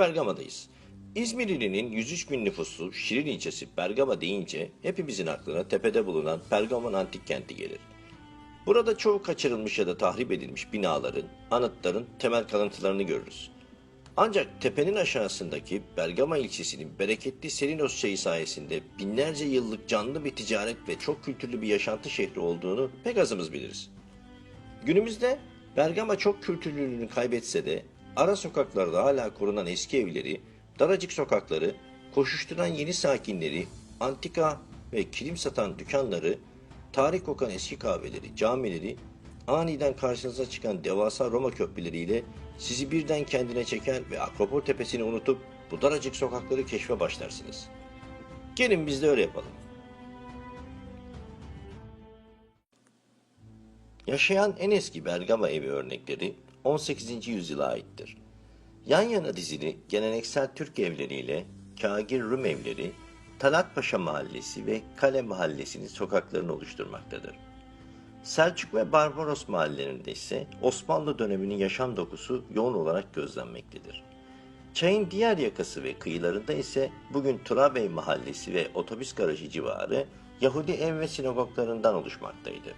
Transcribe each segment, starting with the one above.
Bergama'dayız. İzmir ilinin 103 bin nüfuslu Şirin ilçesi Bergama deyince hepimizin aklına tepede bulunan Pergamon antik kenti gelir. Burada çoğu kaçırılmış ya da tahrip edilmiş binaların, anıtların temel kalıntılarını görürüz. Ancak tepenin aşağısındaki Bergama ilçesinin bereketli Serinos çayı sayesinde binlerce yıllık canlı bir ticaret ve çok kültürlü bir yaşantı şehri olduğunu pek azımız biliriz. Günümüzde Bergama çok kültürlülüğünü kaybetse de ara sokaklarda hala korunan eski evleri, daracık sokakları, koşuşturan yeni sakinleri, antika ve kilim satan dükkanları, tarih kokan eski kahveleri, camileri, aniden karşınıza çıkan devasa Roma köprüleriyle sizi birden kendine çeker ve Akropol tepesini unutup bu daracık sokakları keşfe başlarsınız. Gelin biz de öyle yapalım. Yaşayan en eski Bergama evi örnekleri 18. yüzyıla aittir. Yan yana dizili geleneksel Türk evleriyle Kagir Rum evleri, Talat Paşa Mahallesi ve Kale Mahallesi'nin sokaklarını oluşturmaktadır. Selçuk ve Barbaros mahallelerinde ise Osmanlı döneminin yaşam dokusu yoğun olarak gözlenmektedir. Çayın diğer yakası ve kıyılarında ise bugün Turabey Mahallesi ve otobüs garajı civarı Yahudi ev ve sinagoglarından oluşmaktaydı.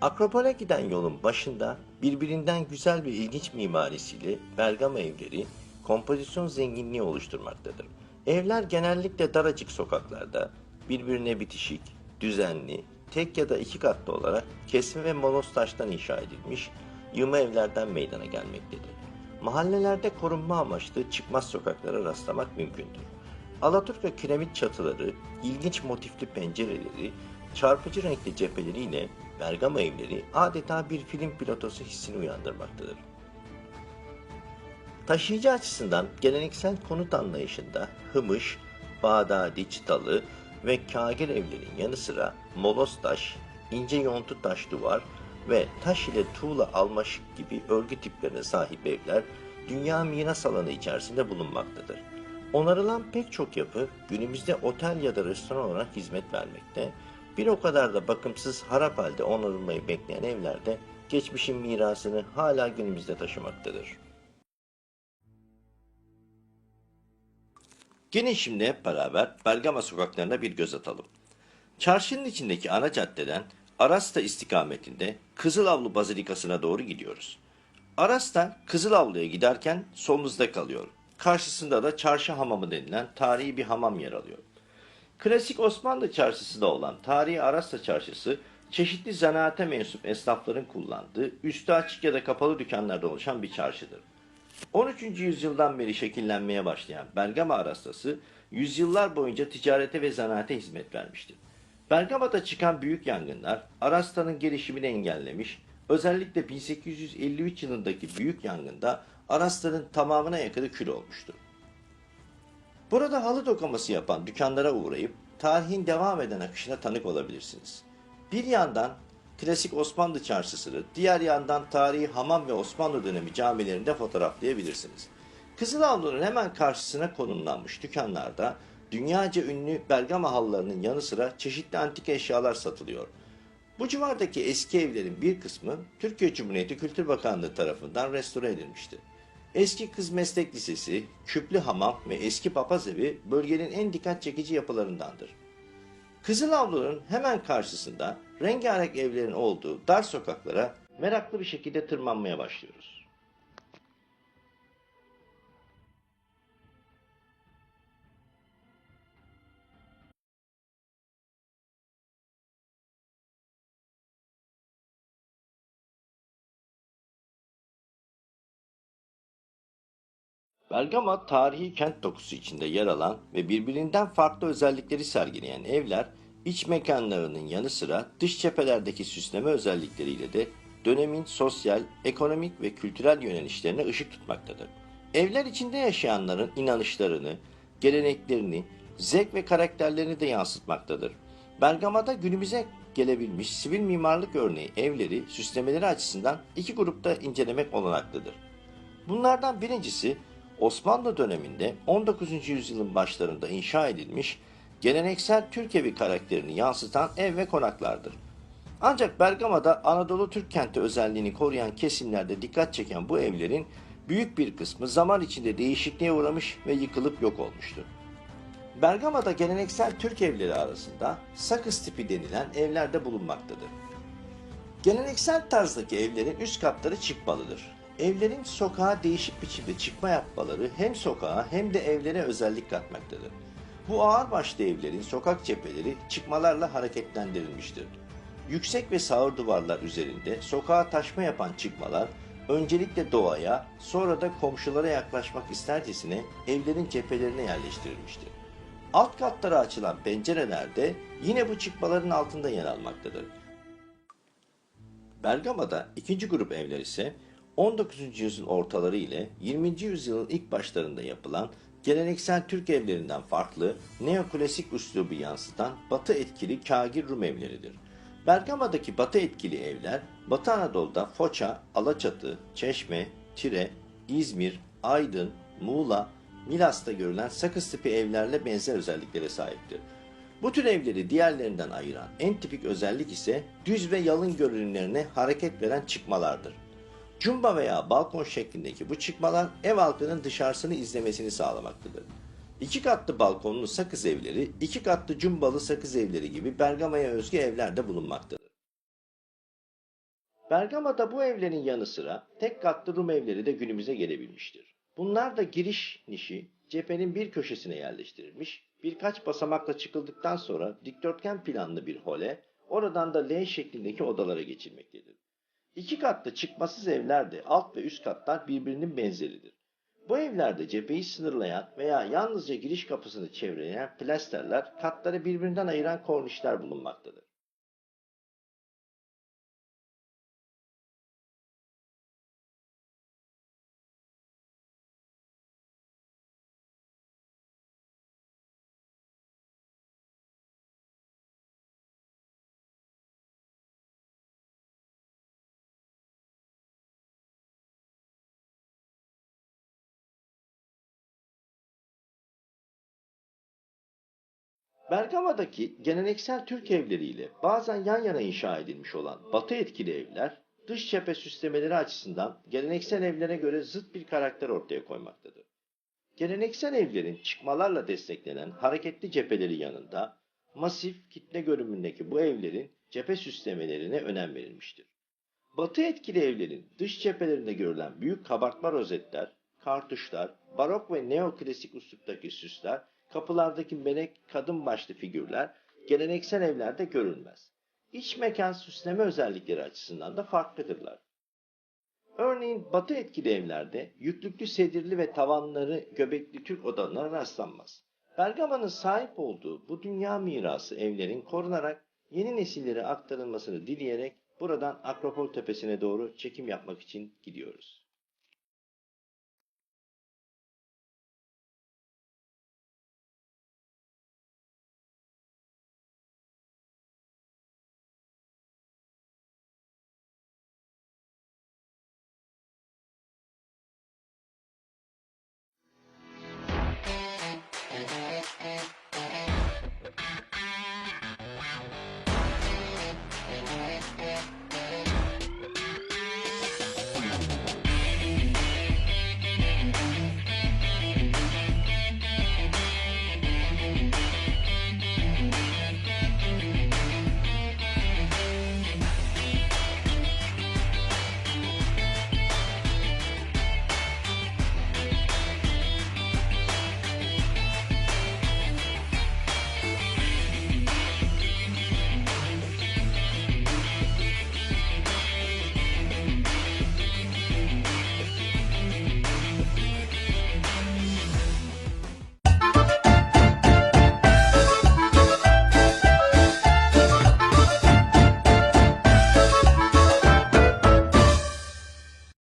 Akropole giden yolun başında birbirinden güzel ve ilginç mimarisiyle Bergama evleri kompozisyon zenginliği oluşturmaktadır. Evler genellikle daracık sokaklarda birbirine bitişik, düzenli, tek ya da iki katlı olarak kesme ve monos taştan inşa edilmiş yığma evlerden meydana gelmektedir. Mahallelerde korunma amaçlı çıkmaz sokaklara rastlamak mümkündür. Alaturka kiremit çatıları, ilginç motifli pencereleri, çarpıcı renkli cepheleriyle Bergama evleri adeta bir film pilotosu hissini uyandırmaktadır. Taşıyıcı açısından geleneksel konut anlayışında Hımış, Bağdadi Çıtalı ve Kagir evlerin yanı sıra molos taş, ince yontu taş duvar ve taş ile tuğla almaşık gibi örgü tiplerine sahip evler dünya miras alanı içerisinde bulunmaktadır. Onarılan pek çok yapı günümüzde otel ya da restoran olarak hizmet vermekte. Bir o kadar da bakımsız harap halde onarılmayı bekleyen evlerde geçmişin mirasını hala günümüzde taşımaktadır. Gelin şimdi hep beraber Bergama sokaklarına bir göz atalım. Çarşının içindeki ana caddeden Arasta istikametinde Kızılavlu Bazilikası'na doğru gidiyoruz. Arasta Kızılavlu'ya giderken solunuzda kalıyor. Karşısında da Çarşı Hamamı denilen tarihi bir hamam yer alıyor. Klasik Osmanlı çarşısı da olan tarihi Arasta Çarşısı çeşitli zanaate mensup esnafların kullandığı üstü açık ya da kapalı dükkanlarda oluşan bir çarşıdır. 13. yüzyıldan beri şekillenmeye başlayan Bergama Arastası yüzyıllar boyunca ticarete ve zanaate hizmet vermiştir. Bergama'da çıkan büyük yangınlar Arasta'nın gelişimini engellemiş, özellikle 1853 yılındaki büyük yangında Arasta'nın tamamına yakını kül olmuştur. Burada halı dokuması yapan dükkanlara uğrayıp tarihin devam eden akışına tanık olabilirsiniz. Bir yandan klasik Osmanlı çarşısını, diğer yandan tarihi hamam ve Osmanlı dönemi camilerinde fotoğraflayabilirsiniz. Kızılavlu'nun hemen karşısına konumlanmış dükkanlarda dünyaca ünlü Bergama halılarının yanı sıra çeşitli antik eşyalar satılıyor. Bu civardaki eski evlerin bir kısmı Türkiye Cumhuriyeti Kültür Bakanlığı tarafından restore edilmişti. Eski Kız Meslek Lisesi, Küplü Hamam ve eski papaz evi bölgenin en dikkat çekici yapılarındandır. Kızılavlu'nun hemen karşısında rengarenk evlerin olduğu dar sokaklara meraklı bir şekilde tırmanmaya başlıyoruz. Bergama tarihi kent dokusu içinde yer alan ve birbirinden farklı özellikleri sergileyen evler, iç mekanlarının yanı sıra dış cephelerdeki süsleme özellikleriyle de dönemin sosyal, ekonomik ve kültürel yönelişlerine ışık tutmaktadır. Evler içinde yaşayanların inanışlarını, geleneklerini, zevk ve karakterlerini de yansıtmaktadır. Bergama'da günümüze gelebilmiş sivil mimarlık örneği evleri süslemeleri açısından iki grupta incelemek olanaklıdır. Bunlardan birincisi Osmanlı döneminde 19. yüzyılın başlarında inşa edilmiş geleneksel Türk evi karakterini yansıtan ev ve konaklardır. Ancak Bergama'da Anadolu Türk kenti özelliğini koruyan kesimlerde dikkat çeken bu evlerin Büyük bir kısmı zaman içinde değişikliğe uğramış ve yıkılıp yok olmuştur. Bergama'da geleneksel Türk evleri arasında sakız tipi denilen evler de bulunmaktadır. Geleneksel tarzdaki evlerin üst katları çıkmalıdır. Evlerin sokağa değişik biçimde çıkma yapmaları hem sokağa hem de evlere özellik katmaktadır. Bu ağırbaşlı evlerin sokak cepheleri çıkmalarla hareketlendirilmiştir. Yüksek ve sağır duvarlar üzerinde sokağa taşma yapan çıkmalar öncelikle doğaya sonra da komşulara yaklaşmak istercesine evlerin cephelerine yerleştirilmiştir. Alt katlara açılan pencereler de yine bu çıkmaların altında yer almaktadır. Bergama'da ikinci grup evler ise 19. yüzyılın ortaları ile 20. yüzyılın ilk başlarında yapılan geleneksel Türk evlerinden farklı neoklasik üslubu yansıtan batı etkili kagir Rum evleridir. Bergama'daki batı etkili evler Batı Anadolu'da Foça, Alaçatı, Çeşme, Tire, İzmir, Aydın, Muğla, Milas'ta görülen sakız tipi evlerle benzer özelliklere sahiptir. Bu tür evleri diğerlerinden ayıran en tipik özellik ise düz ve yalın görünümlerine hareket veren çıkmalardır. Cumba veya balkon şeklindeki bu çıkmalar ev halkının dışarısını izlemesini sağlamaktadır. İki katlı balkonlu sakız evleri, iki katlı cumbalı sakız evleri gibi Bergama'ya özgü evler de bulunmaktadır. Bergama'da bu evlerin yanı sıra tek katlı Rum evleri de günümüze gelebilmiştir. Bunlar da giriş nişi cephenin bir köşesine yerleştirilmiş, birkaç basamakla çıkıldıktan sonra dikdörtgen planlı bir hole, oradan da L şeklindeki odalara geçilmektedir. İki katlı çıkmasız evler de alt ve üst katlar birbirinin benzeridir. Bu evlerde cepheyi sınırlayan veya yalnızca giriş kapısını çevreleyen plasterler, katları birbirinden ayıran kornişler bulunmaktadır. Bergama'daki geleneksel Türk evleriyle bazen yan yana inşa edilmiş olan batı etkili evler, dış cephe süslemeleri açısından geleneksel evlere göre zıt bir karakter ortaya koymaktadır. Geleneksel evlerin çıkmalarla desteklenen hareketli cepheleri yanında, masif kitle görünümündeki bu evlerin cephe süslemelerine önem verilmiştir. Batı etkili evlerin dış cephelerinde görülen büyük kabartma rozetler, kartuşlar, barok ve neoklasik üsluptaki süsler kapılardaki melek kadın başlı figürler geleneksel evlerde görülmez. İç mekan süsleme özellikleri açısından da farklıdırlar. Örneğin batı etkili evlerde yüklüklü sedirli ve tavanları göbekli Türk odalarına rastlanmaz. Bergama'nın sahip olduğu bu dünya mirası evlerin korunarak yeni nesillere aktarılmasını dileyerek buradan Akropol Tepesi'ne doğru çekim yapmak için gidiyoruz.